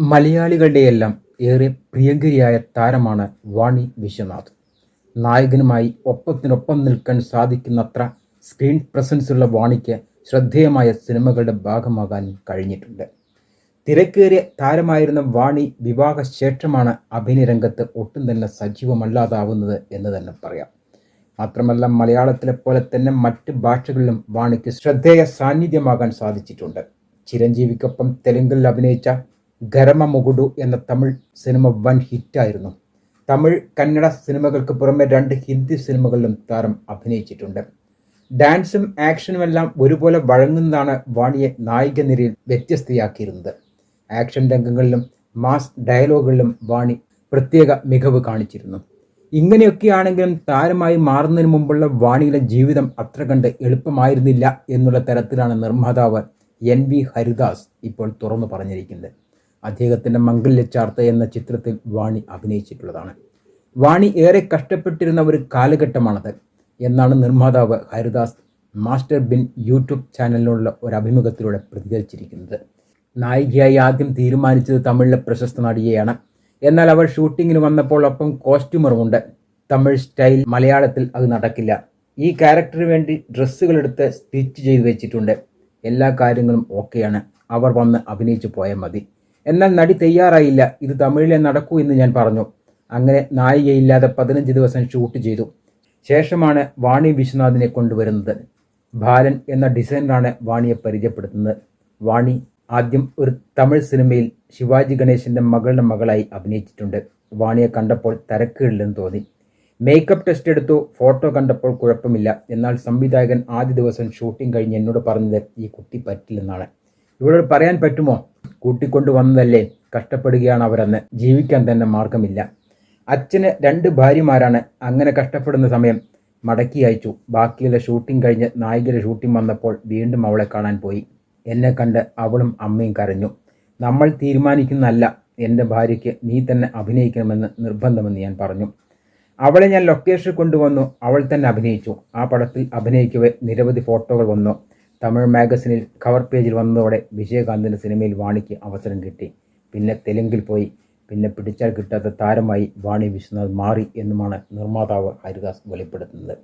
മലയാളികളുടെയെല്ലാം ഏറെ പ്രിയങ്കരിയായ താരമാണ് വാണി വിശ്വനാഥ്. നായകനുമായി ഒപ്പത്തിനൊപ്പം നിൽക്കാൻ സാധിക്കുന്നത്ര സ്ക്രീൻ പ്രസൻസുള്ള വാണിക്ക് ശ്രദ്ധേയമായ സിനിമകളുടെ ഭാഗമാകാൻ കഴിഞ്ഞിട്ടുണ്ട്. തിരക്കേറിയ താരമായിരുന്ന വാണി വിവാഹശേഷമാണ് അഭിനയരംഗത്ത് ഒട്ടും തന്നെ സജീവമല്ലാതാവുന്നത് എന്ന് തന്നെ പറയാം. മാത്രമല്ല മലയാളത്തിലെ പോലെ തന്നെ മറ്റ് ഭാഷകളിലും വാണിക്ക് ശ്രദ്ധേയ സാന്നിധ്യമാകാൻ സാധിച്ചിട്ടുണ്ട്. ചിരഞ്ജീവിക്കൊപ്പം തെലുങ്കിൽ അഭിനയിച്ച ഗരമ മുകുടു എന്ന തമിഴ് സിനിമ വൻ ഹിറ്റായിരുന്നു. തമിഴ് കന്നഡ സിനിമകൾക്ക് പുറമെ രണ്ട് ഹിന്ദി സിനിമകളിലും താരം അഭിനയിച്ചിട്ടുണ്ട്. ഡാൻസും ആക്ഷനും എല്ലാം ഒരുപോലെ വഴങ്ങുന്നതാണ് വാണിയെ നായിക നിരയിൽ വ്യത്യസ്തയാക്കിയിരുന്നത്. ആക്ഷൻ രംഗങ്ങളിലും മാസ് ഡയലോഗുകളിലും വാണി പ്രത്യേക മികവ് കാണിച്ചിരുന്നു. ഇങ്ങനെയൊക്കെയാണെങ്കിലും താരമായി മാറുന്നതിന് മുമ്പുള്ള വാണിയുടെ ജീവിതം അത്ര കണ്ട് എളുപ്പമായിരുന്നില്ല എന്നുള്ള തരത്തിലാണ് നിർമ്മാതാവ് എൻ വി ഹരിദാസ് ഇപ്പോൾ തുറന്നു പറഞ്ഞിരിക്കുന്നത്. അദ്ദേഹത്തിന്റെ മംഗല്യച്ചാർത്ത എന്ന ചിത്രത്തിൽ വാണി അഭിനയിച്ചിട്ടുള്ളതാണ്. വാണി ഏറെ കഷ്ടപ്പെട്ടിരുന്ന ഒരു കാലഘട്ടമാണത്. എന്നാണ് നിർമ്മാതാവ് ഹരിദാസ് മാസ്റ്റർ ബിൻ യൂട്യൂബ് ചാനലിനുള്ള ഒരു അഭിമുഖത്തിലൂടെ പ്രതികരിച്ചിരിക്കുന്നത്. നായികയായി ആദ്യം തീരുമാനിച്ചത് തമിഴിലെ പ്രശസ്ത നടിയെയാണ്. എന്നാൽ അവർ ഷൂട്ടിങ്ങിന് വന്നപ്പോൾ ഒപ്പം കോസ്റ്റ്യൂമറുമുണ്ട്. തമിഴ് സ്റ്റൈൽ മലയാളത്തിൽ അത് നടക്കില്ല. ഈ ക്യാരക്ടറിന് വേണ്ടി ഡ്രസ്സുകൾ എടുത്ത് സ്റ്റിച്ച് ചെയ്ത് വെച്ചിട്ടുണ്ട്. എല്ലാ കാര്യങ്ങളും ഓക്കെയാണ്. അവർ വന്ന് അഭിനയിച്ചു പോയാൽ മതി. എന്നാൽ നടി തയ്യാറായില്ല. ഇത് തമിഴിലെ നടക്കൂ എന്ന് ഞാൻ പറഞ്ഞു. അങ്ങനെ നായികയില്ലാതെ പതിനഞ്ച് ദിവസം ഷൂട്ട് ചെയ്തു. ശേഷമാണ് വാണി വിശ്വനാഥിനെ കൊണ്ടുവരുന്നത്. ബാലൻ എന്ന ഡിസൈനറാണ് വാണിയെ പരിചയപ്പെടുത്തുന്നത്. വാണി ആദ്യം ഒരു തമിഴ് സിനിമയിൽ ശിവാജി ഗണേശന്റെ മകളുടെ മകളായി അഭിനയിച്ചിട്ടുണ്ട്. വാണിയെ കണ്ടപ്പോൾ തരക്കേടില്ലെന്ന് തോന്നി. മേക്കപ്പ് ടെസ്റ്റ് എടുത്തു ഫോട്ടോ കണ്ടപ്പോൾ കുഴപ്പമില്ല. എന്നാൽ സംവിധായകൻ ആദ്യ ദിവസം ഷൂട്ടിംഗ് കഴിഞ്ഞ് എന്നോട് പറഞ്ഞത് ഈ കുട്ടി പറ്റില്ലെന്നാണ്. ഇവരോട് പറയാൻ പറ്റുമോ? കൂട്ടിക്കൊണ്ടു വന്നതല്ലേ കഷ്ടപ്പെടുകയാണ് അവരെന്ന്. ജീവിക്കാൻ തന്നെ മാർഗമില്ല. അച്ഛന് രണ്ട് ഭാര്യമാരാണ്. അങ്ങനെ കഷ്ടപ്പെടുന്ന സമയം മടക്കി അയച്ചു. ബാക്കിയുള്ള ഷൂട്ടിംഗ് കഴിഞ്ഞ് നായികയുടെ ഷൂട്ടിംഗ് വന്നപ്പോൾ വീണ്ടും അവളെ കാണാൻ പോയി. എന്നെ കണ്ട് അവളും അമ്മയും കരഞ്ഞു. നമ്മൾ തീരുമാനിക്കുന്നതല്ല. എന്റെ ഭാര്യയ്ക്ക് നീ തന്നെ അഭിനയിക്കണമെന്ന് നിർബന്ധമെന്ന് ഞാൻ പറഞ്ഞു. അവളെ ഞാൻ ലൊക്കേഷനിൽ കൊണ്ടുവന്നു. അവൾ തന്നെ അഭിനയിച്ചു. ആ പടത്തിൽ അഭിനയിക്കവേ നിരവധി ഫോട്ടോകൾ വന്നു. തമിഴ് മാഗസിനിൽ കവർ പേജിൽ വന്നതോടെ വിജയകാന്തിന്റെ സിനിമയിൽ വാണിക്ക് അവസരം കിട്ടി. പിന്നെ തെലുങ്കിൽ പോയി. പിന്നെ പിടിച്ചാൽ കിട്ടാത്ത താരമായി വാണി വിശ്വനാഥ് മാറി എന്നുമാണ് നിർമ്മാതാവ് ഹരിദാസ് വെളിപ്പെടുത്തുന്നത്.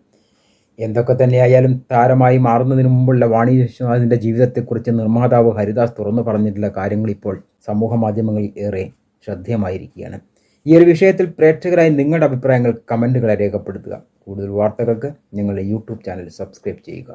എന്തൊക്കെ തന്നെയായാലും താരമായി മാറുന്നതിന് മുമ്പുള്ള വാണി വിശ്വനാഥിന്റെ ജീവിതത്തെക്കുറിച്ച് നിർമ്മാതാവ് ഹരിദാസ് തുറന്നു പറഞ്ഞിട്ടുള്ള കാര്യങ്ങൾ ഇപ്പോൾ സമൂഹ മാധ്യമങ്ങളിൽ ഏറെ ശ്രദ്ധേയമായിരിക്കുകയാണ്. ഈ ഒരു വിഷയത്തിൽ പ്രേക്ഷകരായി നിങ്ങളുടെ അഭിപ്രായങ്ങൾ കമന്റുകളെ രേഖപ്പെടുത്തുക. കൂടുതൽ വാർത്തകൾക്ക് ഞങ്ങളുടെ യൂട്യൂബ് ചാനൽ സബ്സ്ക്രൈബ് ചെയ്യുക.